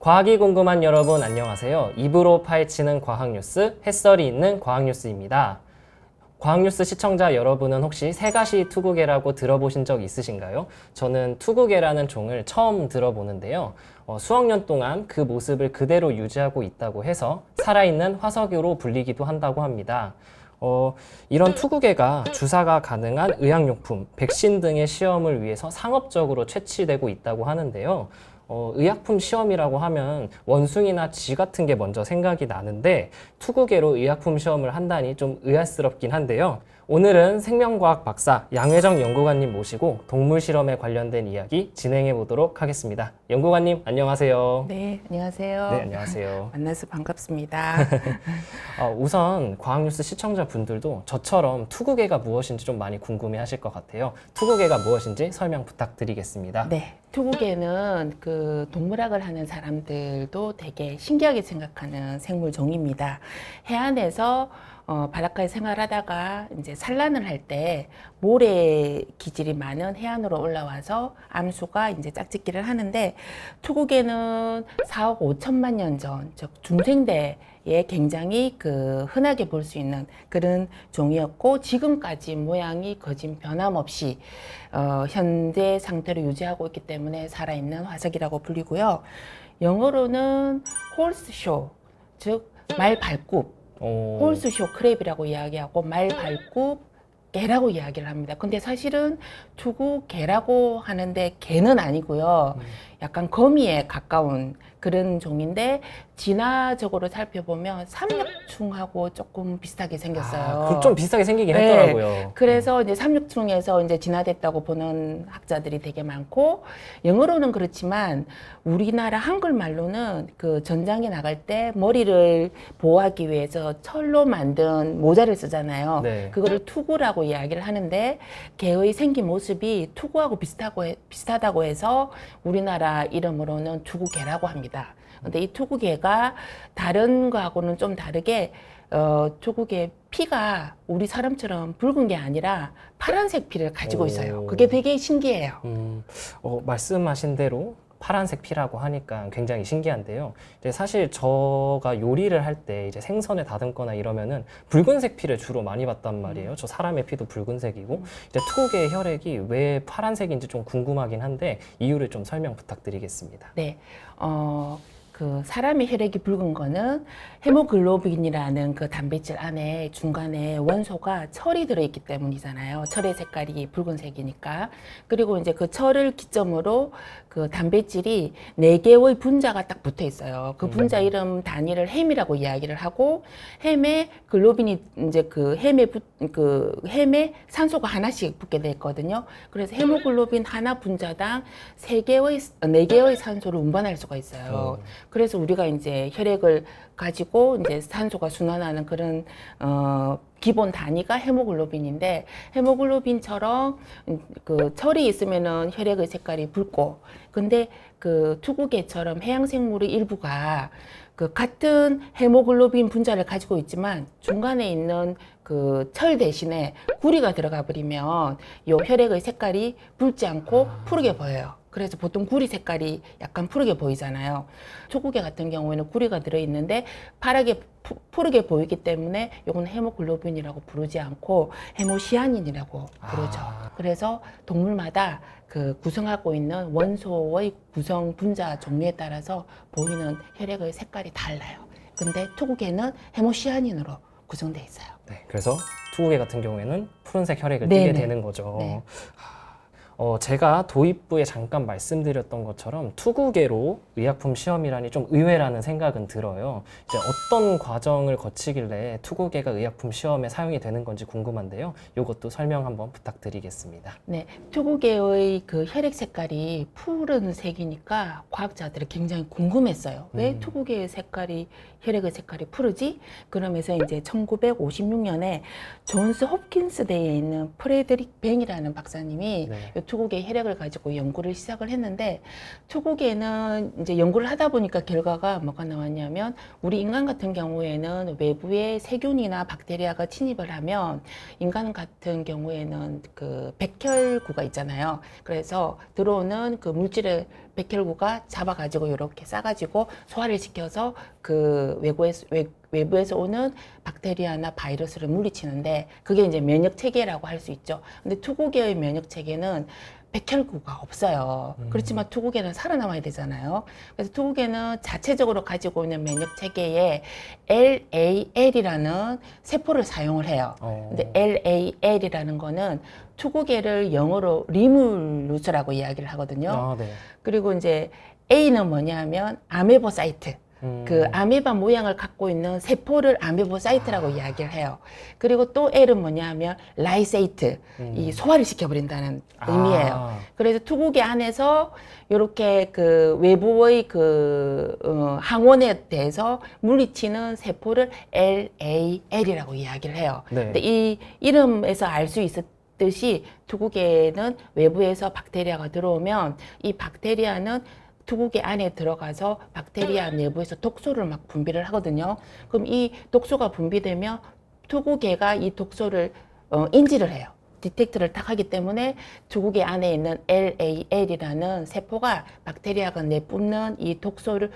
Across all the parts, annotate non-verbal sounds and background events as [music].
과학이 궁금한 여러분 안녕하세요. 입으로 파헤치는 과학 뉴스, 햇살이 있는 과학 뉴스입니다. 과학 뉴스 시청자 여러분은 혹시 세가시 투구개라고 들어보신 적 있으신가요? 저는 투구개라는 종을 처음 들어보는데요. 어, 수억 년 동안 그 모습을 그대로 유지하고 있다고 해서 살아있는 화석으로 불리기도 한다고 합니다. 어, 이런 투구개가 주사가 가능한 의약용품, 백신 등의 시험을 위해서 상업적으로 채취되고 있다고 하는데요. 어, 의약품 시험이라고 하면 원숭이나 쥐 같은 게 먼저 생각이 나는데 투구개로 의약품 시험을 한다니 좀 의아스럽긴 한데요. 오늘은 생명과학 박사 양회정 연구관님 모시고 동물 실험에 관련된 이야기 진행해 보도록 하겠습니다. 연구관님 안녕하세요. 네, 안녕하세요. 네, 안녕하세요. [laughs] 만나서 반갑습니다. [laughs] 어, 우선 과학뉴스 시청자분들도 저처럼 투구개가 무엇인지 좀 많이 궁금해하실 것 같아요. 투구개가 무엇인지 설명 부탁드리겠습니다. 네, 투구개는 그 동물학을 하는 사람들도 되게 신기하게 생각하는 생물 종입니다. 해안에서 어, 바닷가에 생활하다가 이제 산란을 할 때 모래 기질이 많은 해안으로 올라와서 암수가 이제 짝짓기를 하는데 투구개는 4억 5천만 년 전, 즉 중생대에 굉장히 그 흔하게 볼 수 있는 그런 종이었고 지금까지 모양이 거진 변함없이 어, 현재 상태로 유지하고 있기 때문에 살아있는 화석이라고 불리고요. 영어로는 홀스쇼, 즉 말 발굽 오, 홀스쇼 크랩이라고 이야기하고 말발굽 개라고 이야기를 합니다. 근데 사실은 투구 개라고 하는데 개는 아니고요. 약간 거미에 가까운 그런 종인데 진화적으로 살펴보면 삼육충하고 조금 비슷하게 생겼어요. 아, 그좀 비슷하게 생기긴 네. 했더라고요. 그래서 이제 삼육충에서 이제 진화됐다고 보는 학자들이 되게 많고 영어로는 그렇지만 우리나라 한글말로는 그 전장에 나갈 때 머리를 보호하기 위해서 철로 만든 모자를 쓰잖아요. 네. 그거를 투구라고 이야기를 하는데 개의 생긴 모습이 투구하고 비슷하고 해- 비슷하다고 해서 우리나라 이름으로는 투구개라고 합니다. 근데 이 투구개가 다른 거하고는 좀 다르게 어, 투구개 피가 우리 사람처럼 붉은 게 아니라 파란색 피를 가지고 오. 있어요. 그게 되게 신기해요. 음, 어, 말씀하신 대로 파란색 피라고 하니까 굉장히 신기한데요. 이제 사실 저가 요리를 할 때 이제 생선에 다듬거나 이러면은 붉은색 피를 주로 많이 봤단 말이에요. 저 사람의 피도 붉은색이고 이제 투구개의 혈액이 왜 파란색인지 좀 궁금하긴 한데 이유를 좀 설명 부탁드리겠습니다. 네. 어, 그 사람의 혈액이 붉은 거는 헤모글로빈이라는 그 단백질 안에 중간에 원소가 철이 들어있기 때문이잖아요. 철의 색깔이 붉은색이니까. 그리고 이제 그 철을 기점으로 그 단백질이 네 개의 분자가 딱 붙어 있어요. 그 분자 이름 단위를 햄이라고 이야기를 하고 햄에 글로빈이 이제 그 햄에 붙, 그 햄에 산소가 하나씩 붙게 돼 있거든요. 그래서 헤모글로빈 하나 분자당 세 개의 네 개의 산소를 운반할 수가 있어요. 음. 그래서 우리가 이제 혈액을 가지고 이제 산소가 순환하는 그런 어 기본 단위가 헤모글로빈인데 헤모글로빈처럼 음, 그 철이 있으면은 혈액의 색깔이 붉고 근데 그 투구개처럼 해양 생물의 일부가 그 같은 헤모글로빈 분자를 가지고 있지만 중간에 있는 그 철 대신에 구리가 들어가 버리면 요 혈액의 색깔이 붉지 않고 푸르게 보여요. 그래서 보통 구리 색깔이 약간 푸르게 보이잖아요. 초구개 같은 경우에는 구리가 들어있는데 파랗게 푸- 푸르게 보이기 때문에 이건 헤모글로빈이라고 부르지 않고 헤모시아닌이라고 부르죠. 아. 그래서 동물마다 그 구성하고 있는 원소의 구성 분자 종류에 따라서 보이는 혈액의 색깔이 달라요. 근데 투구개는 헤모시아닌으로 구성돼 있어요. 네, 그래서 투구개 같은 경우에는 푸른색 혈액을 네네. 띠게 되는 거죠. 네. 어, 제가 도입부에 잠깐 말씀드렸던 것처럼 투구개로 의약품 시험이라니 좀 의외라는 생각은 들어요. 이제 어떤 과정을 거치길래 투구개가 의약품 시험에 사용이 되는 건지 궁금한데요. 이것도 설명 한번 부탁드리겠습니다. 네, 투구개의 그 혈액 색깔이 푸른색이니까 과학자들이 굉장히 궁금했어요. 왜 음. 투구개의 색깔이 혈액의 색깔이 푸르지? 그러면서 이제 1956년에 존스 홉킨스 대에 있는 프레드릭 뱅이라는 박사님이 네. 이 투구개 혈액을 가지고 연구를 시작을 했는데 투구개는 이제 연구를 하다 보니까 결과가 뭐가 나왔냐면 우리 인간 같은 경우에는 외부에 세균이나 박테리아가 침입을 하면 인간 같은 경우에는 그 백혈구가 있잖아요. 그래서 들어오는 그 물질을 백혈구가 잡아가지고 이렇게 싸가지고 소화를 시켜서 그 외부에서 외, 외부에서 오는 박테리아나 바이러스를 물리치는데 그게 이제 면역 체계라고 할 수 있죠. 근데 투구개의 면역 체계는 백혈구가 없어요. 그렇지만 투구개는 살아남아야 되잖아요. 그래서 투구개는 자체적으로 가지고 있는 면역 체계에 LAL이라는 세포를 사용을 해요. 어. 근데 LAL이라는 거는 투구개를 영어로 리물루스라고 이야기를 하거든요. 아, 네. 그리고 이제 A는 뭐냐면 아메보사이트. 음. 그 아메바 모양을 갖고 있는 세포를 아메보사이트라고 이야기를 해요. 그리고 또 L은 뭐냐면 라이세이트. 이 소화를 시켜버린다는 의미예요. 아. 그래서 투구개 안에서 이렇게 그 외부의 그 어, 항원에 대해서 물리치는 세포를 LAL이라고 이야기를 해요. 네. 근데 이 이름에서 알 수 있듯이 투구개는 외부에서 박테리아가 들어오면 이 박테리아는 투구개 안에 들어가서 박테리아 내부에서 독소를 막 분비를 하거든요. 그럼 이 독소가 분비되면 투구개가 이 독소를 어, 인지를 해요. 디텍트를 딱 하기 때문에 투구개 안에 있는 LAL이라는 세포가 박테리아가 내뿜는 이 독소를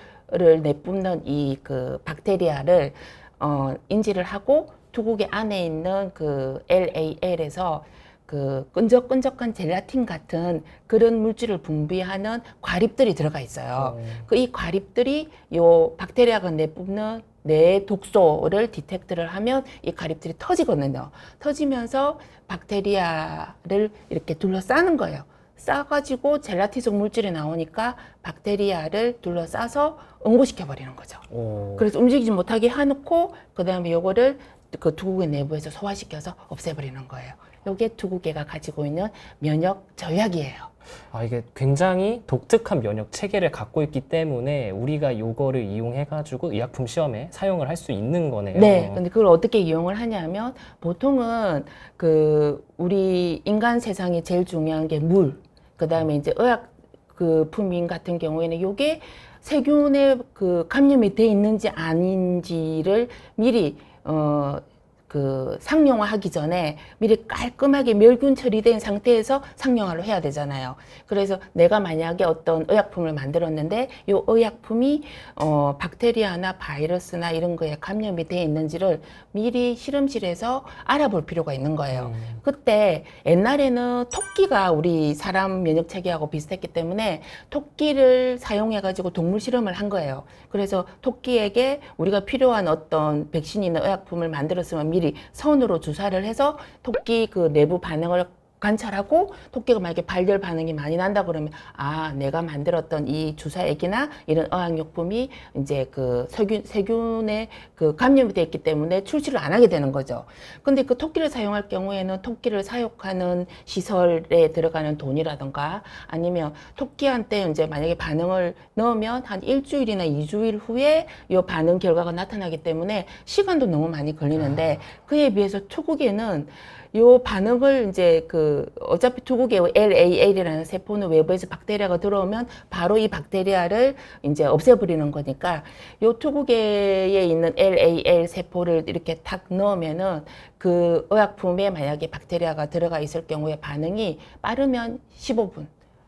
내뿜는 이 그 박테리아를 어, 인지를 하고 투구개 안에 있는 그 LAL에서 그 끈적끈적한 젤라틴 같은 그런 물질을 분비하는 과립들이 들어가 있어요. 어. 그이 과립들이 요 박테리아가 내뿜는 뇌 독소를 디텍트를 하면 이 과립들이 터지거든요. 터지면서 박테리아를 이렇게 둘러싸는 거예요. 싸가지고 젤라티속 물질이 나오니까 박테리아를 둘러싸서 응고시켜 버리는 거죠. 오. 그래서 움직이지 못하게 해놓고 그 다음에 요거를 그 두구개 내부에서 소화시켜서 없애버리는 거예요. 요게 두구개가 가지고 있는 면역 저약이에요. 아, 이게 굉장히 독특한 면역 체계를 갖고 있기 때문에 우리가 요거를 이용해 가지고 의약품 시험에 사용을 할 수 있는 거네요. 네. 근데 그걸 어떻게 이용을 하냐면 보통은 그 우리 인간 세상에 제일 중요한 게 물, 그 다음에 이제 의약 그 품인 같은 경우에는 요게 세균에 그 감염이 돼 있는지 아닌지를 미리 어. 그 상용화 하기 전에 미리 깔끔하게 멸균 처리된 상태에서 상용화를 해야 되잖아요. 그래서 내가 만약에 어떤 의약품을 만들었는데 이 의약품이 어 박테리아나 바이러스나 이런 거에 감염이 돼 있는지를 미리 실험실에서 알아볼 필요가 있는 거예요. 음. 그때 옛날에는 토끼가 우리 사람 면역 체계하고 비슷했기 때문에 토끼를 사용해 가지고 동물 실험을 한 거예요. 그래서 토끼에게 우리가 필요한 어떤 백신이나 의약품을 만들었으면 미리 선으로 주사를 해서 토끼 그 내부 반응을 관찰하고 토끼가 만약에 발열 반응이 많이 난다 그러면 아 내가 만들었던 이 주사액이나 이런 어항용품이 이제 그 세균 세균에 그 감염이 돼 있기 때문에 출시를 안 하게 되는 거죠. 근데 그 토끼를 사용할 경우에는 토끼를 사육하는 시설에 들어가는 돈이라던가 아니면 토끼한테 이제 만약에 반응을 넣으면 한 일주일이나 이주일 후에 이 반응 결과가 나타나기 때문에 시간도 너무 많이 걸리는데 그에 비해서 투구개는 요 반응을 이제 그 어차피 투구개 LAL이라는 세포는 외부에서 박테리아가 들어오면 바로 이 박테리아를 이제 없애버리는 거니까 요 투구개에 있는 LAL 세포를 이렇게 탁 넣으면은 그 의약품에 만약에 박테리아가 들어가 있을 경우에 반응이 빠르면 15분,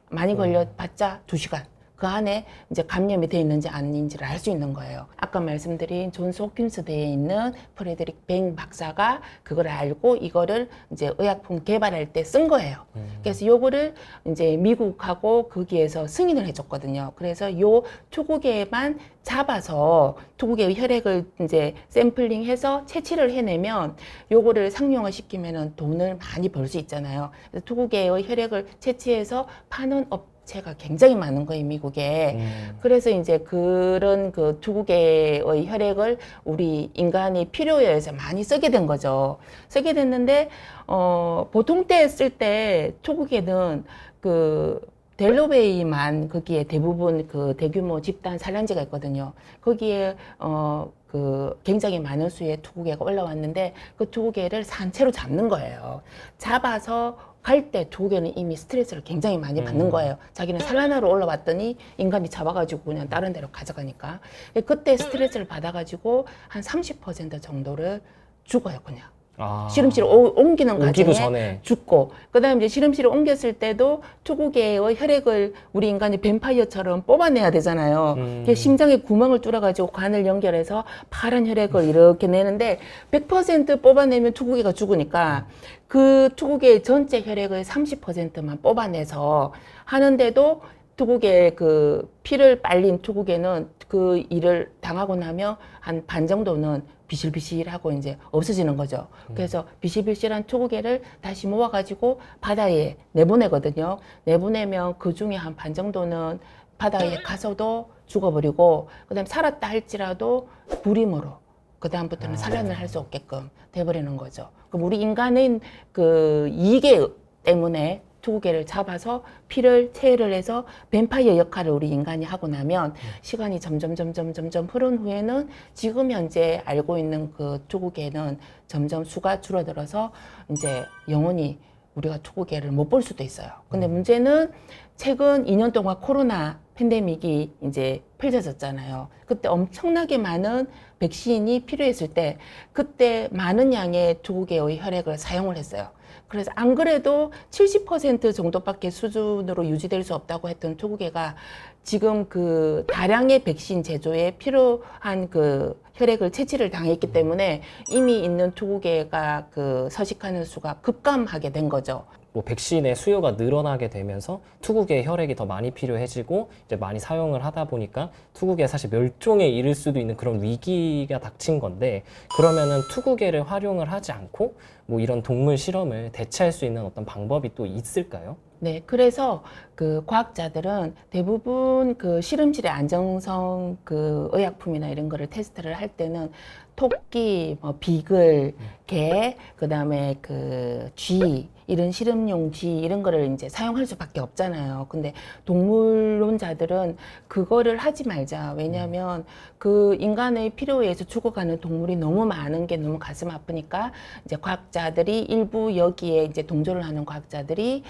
많이 걸려봤자 2시간. 그 안에 이제 감염이 돼 있는지 아닌지를 알 수 있는 거예요. 아까 말씀드린 존스 홉킨스 대에 있는 프레드릭 뱅 박사가 그걸 알고 이거를 이제 의약품 개발할 때 쓴 거예요. 그래서 요거를 이제 미국하고 거기에서 승인을 해줬거든요. 그래서 요 투구개만 잡아서 투구개의 혈액을 이제 샘플링해서 채취를 해내면 요거를 상용화 시키면은 돈을 많이 벌 수 있잖아요. 그래서 투구개의 혈액을 채취해서 파는 업 체가 굉장히 많은 거예요, 미국에. 음. 그래서 이제 그런 그 투구개의 혈액을 우리 인간이 필요에 의해서 많이 쓰게 된 거죠. 쓰게 됐는데, 어, 보통 때 쓸 때 투구개는 그 델로베이만 거기에 대부분 그 대규모 집단 산란지가 있거든요. 거기에 어, 그 굉장히 많은 수의 투구개가 올라왔는데 그 투구개를 산채로 잡는 거예요. 잡아서 갈때 투구개는 이미 스트레스를 굉장히 많이 받는 음. 거예요. 자기는 산란하러 올라왔더니 인간이 잡아가지고 그냥 다른 데로 가져가니까. 그때 스트레스를 받아가지고 한 30% 정도를 죽어요, 그냥. 아, 실험실에 오- 옮기는 과정에 전에 죽고 그다음에 이제 실험실에 옮겼을 때도 투구개의 혈액을 우리 인간이 뱀파이어처럼 뽑아내야 되잖아요. 음. 심장에 구멍을 뚫어가지고 관을 연결해서 파란 혈액을 이렇게 내는데 100% 뽑아내면 투구개가 죽으니까 그 투구개의 전체 혈액의 30%만 뽑아내서 하는데도 투구개 그 피를 빨린 투구개는 그 일을 당하고 나면 한 반 정도는 비실비실하고 이제 없어지는 거죠. 그래서 비실비실한 투구개를 다시 모아가지고 바다에 내보내거든요. 내보내면 그 중에 한 반 정도는 바다에 가서도 죽어버리고 그 다음 살았다 할지라도 불임으로 그 다음부터는 살려는 할수 없게끔 돼버리는 거죠. 그럼 우리 인간은 그 이계 때문에 투구개를 잡아서 피를 체를 해서 뱀파이어 역할을 우리 인간이 하고 나면 시간이 점점 점점 점점 흐른 후에는 지금 현재 알고 있는 그 투구개는 점점 수가 줄어들어서 이제 영원히 우리가 투구개를 못 볼 수도 있어요. 근데 문제는 최근 2년 동안 코로나 팬데믹이 이제 펼쳐졌잖아요. 그때 엄청나게 많은 백신이 필요했을 때 그때 많은 양의 투구개의 혈액을 사용을 했어요. 그래서 안 그래도 70% 정도밖에 수준으로 유지될 수 없다고 했던 투구개가 지금 그 다량의 백신 제조에 필요한 그 혈액을 채취를 당했기 때문에 이미 있는 투구개가 그 서식하는 수가 급감하게 된 거죠. 뭐 백신의 수요가 늘어나게 되면서 투국의 혈액이 더 많이 필요해지고 이제 많이 사용을 하다 보니까 투국에 사실 멸종에 이를 수도 있는 그런 위기가 닥친 건데 그러면은 투국계를 활용을 하지 않고 뭐 이런 동물 실험을 대체할 수 있는 어떤 방법이 또 있을까요? 네, 그래서 그 과학자들은 대부분 그 실험실의 안정성 그 의약품이나 이런 거를 테스트를 할 때는 토끼, 뭐 비글, 개, 그다음에 그 쥐, 이런 실험용 쥐 이런 거를 이제 사용할 수밖에 없잖아요. 근데 동물론자들은 그거를 하지 말자. 왜냐하면 그 인간의 필요에 의해서 죽어가는 동물이 너무 많은 게 너무 가슴 아프니까 이제 과학자들이 일부 여기에 이제 동조를 하는 과학자들이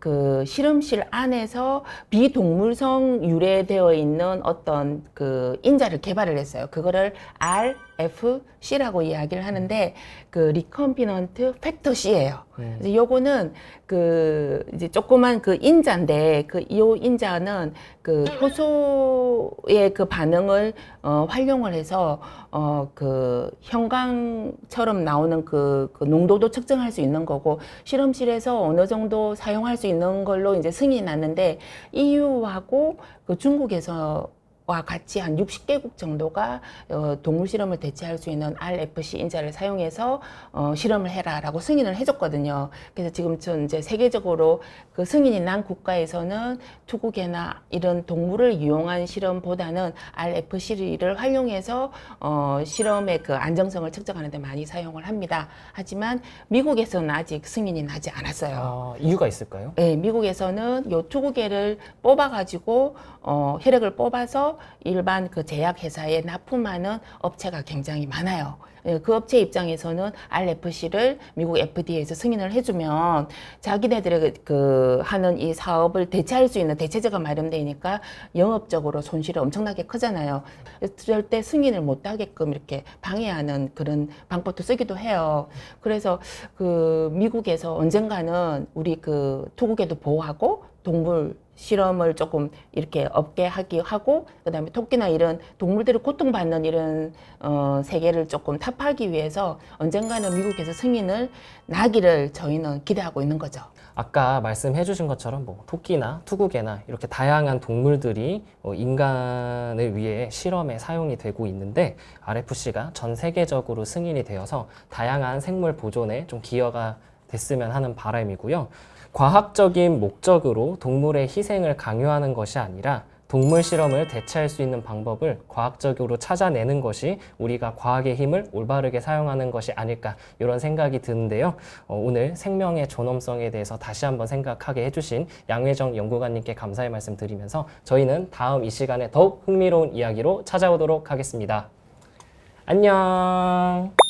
그 실험실 안에서 비동물성 유래되어 있는 어떤 그 인자를 개발을 했어요. 그거를 RFC라고 이야기를 하는데 그 리컴비넌트 팩터 C예요. 음. 그래서 요거는 그 이제 조그만 그 인자인데 그이 인자는 그 효소의 그 반응을 어 활용을 해서 어그 형광처럼 나오는 그, 그 농도도 측정할 수 있는 거고 실험실에서 어느 정도 사용할 수 있는 걸로 이제 승인이 났는데 EU하고 그 중국에서 와 같이 한 60개국 정도가 어, 동물 실험을 대체할 수 있는 RFC 인자를 사용해서 어, 실험을 해라라고 승인을 해줬거든요. 그래서 지금 전 이제 세계적으로 그 승인이 난 국가에서는 투구개나 이런 동물을 이용한 실험보다는 RFC를 활용해서 어, 실험의 그 안정성을 측정하는 데 많이 사용을 합니다. 하지만 미국에서는 아직 승인이 나지 않았어요. 아, 이유가 있을까요? 네, 미국에서는 요 투구개를 뽑아가지고 어, 혈액을 뽑아서 일반 그 제약 회사에 납품하는 업체가 굉장히 많아요. 예, 그 업체 입장에서는 RFC를 미국 FDA에서 승인을 해주면 자기네들의 그 하는 이 사업을 대체할 수 있는 대체제가 마련되니까 영업적으로 손실이 엄청나게 크잖아요. 절대 승인을 못 하게끔 이렇게 방해하는 그런 방법도 쓰기도 해요. 그래서 그 미국에서 언젠가는 우리 그 투구개도 보호하고 동물 실험을 조금 이렇게 없게 하기 하고 그다음에 토끼나 이런 동물들이 고통받는 이런 어 세계를 조금 타파하기 위해서 언젠가는 미국에서 승인을 나기를 저희는 기대하고 있는 거죠. 아까 말씀해 주신 것처럼 뭐 토끼나 투구개나 이렇게 다양한 동물들이 어, 인간을 위해 실험에 사용이 되고 있는데 RFC가 전 세계적으로 승인이 되어서 다양한 생물 보존에 좀 기여가 됐으면 하는 바람이고요. 과학적인 목적으로 동물의 희생을 강요하는 것이 아니라 동물 실험을 대체할 수 있는 방법을 과학적으로 찾아내는 것이 우리가 과학의 힘을 올바르게 사용하는 것이 아닐까 이런 생각이 드는데요. 어, 오늘 생명의 존엄성에 대해서 다시 한번 생각하게 해주신 양회정 연구관님께 감사의 말씀 드리면서 저희는 다음 이 시간에 더욱 흥미로운 이야기로 찾아오도록 하겠습니다. 안녕.